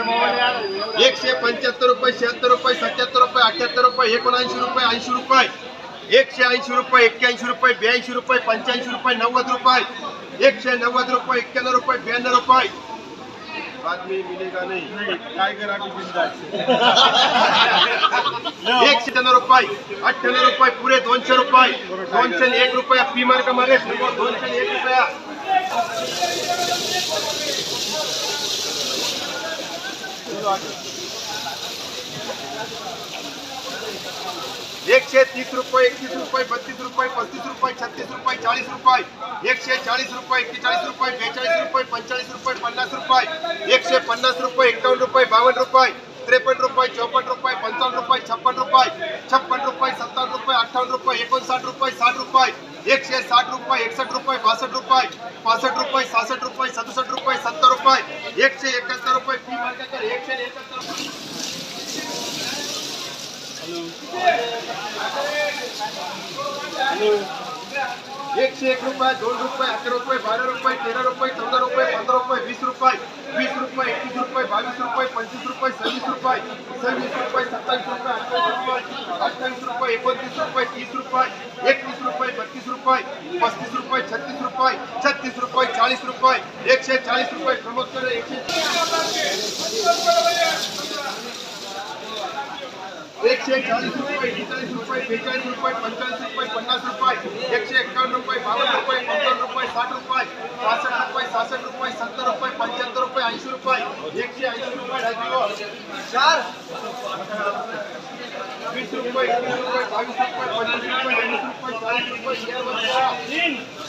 एकशे पंच्याहत्तर रुपये शहात्तर रुपये सत्याहत्तर रुपये अठ्याहत्तर रुपये एकोणऐंशी रुपये ऐंशी रुपये एकशे ऐंशी रुपये एक्क्याऐंशी रुपये ब्याऐंशी रुपये पंच्याऐंशी रुपये नव्वद रुपये एकशे नव्वद रुपये एक्क्याण्णव रुपये ब्याण्णव रुपये. बाद मिलेगा नहीं. टाइगर अभी ज़िंदा एकशे शहाण्णव रुपये अठ्ठ्याण्णव रुपये पुरे दोनशे रुपये दोनशे एक रुपया पी मार्क मारे दोनशे एक रुपया. एकशे तीस रुपये एकतीस रुपये, बत्तीस रुपये पस्तीस रुपये, छत्तीस रुपये चाळीस रुपये। एकशे चाळीस रुपये एक्केचाळीस रुपये बेचाळीस रुपये पंचेचाळीस रुपये, पन्नास रुपये। एकशे पन्नास रुपये एकावन्न रुपये बावन्न रुपये त्रेपन्न रुपये चौपन्न रुपये पंचावन्न रुपये, छप्पन रुपये छप्पन रुपये सत्तावन्न रुपये अठ्ठावन्न रुपये, एकोणसाठ रुपये, साठ रुपये। एकशे साठ रुपये एकसष्ट रुपये बासष्ट रुपये पासष्ट रुपये सहासष्ट रुपये सत्तर रुपये एकशे एकाहत्तर रुपये, फ़ी मार्केट एकशे एकाहत्तर रुपये। एकशे एक रुपये दोन रुपये अकरा रुपये बारा रुपये तेरा रुपये चौदा रुपये पंधरा रुपये वीस रुपये वीस रुपये एकवीस रुपये बावीस रुपये पंचवीस रुपये सव्वीस रुपये सव्वीस रुपये सत्तावीस रुपये अठ्ठावीस रुपये अठ्ठावीस रुपये एकोणतीस रुपये, तीस रुपये एकतीस रुपये, बत्तीस रुपये पस्तीस रुपये, छत्तीस रुपये छत्तीस रुपये चाळीस रुपये एकशे चाळीस रुपये प्रमोद करे एकशे एकशे चाळीस रुपये बेचाळीस रुपये बेचाळीस रुपये पंचाळीस रुपये पन्नास रुपये एकशे एकावन्न रुपये बावन्न रुपये पंचावन्न रुपये साठ रुपये पासष्ट रुपये सहासष्ट रुपये सत्तर रुपये पंच्याहत्तर रुपये ऐंशी रुपये एकशे ऐंशी रुपये राजू चार वीस रुपये एकवीस रुपये बावीस रुपये पंचवीस रुपये वीस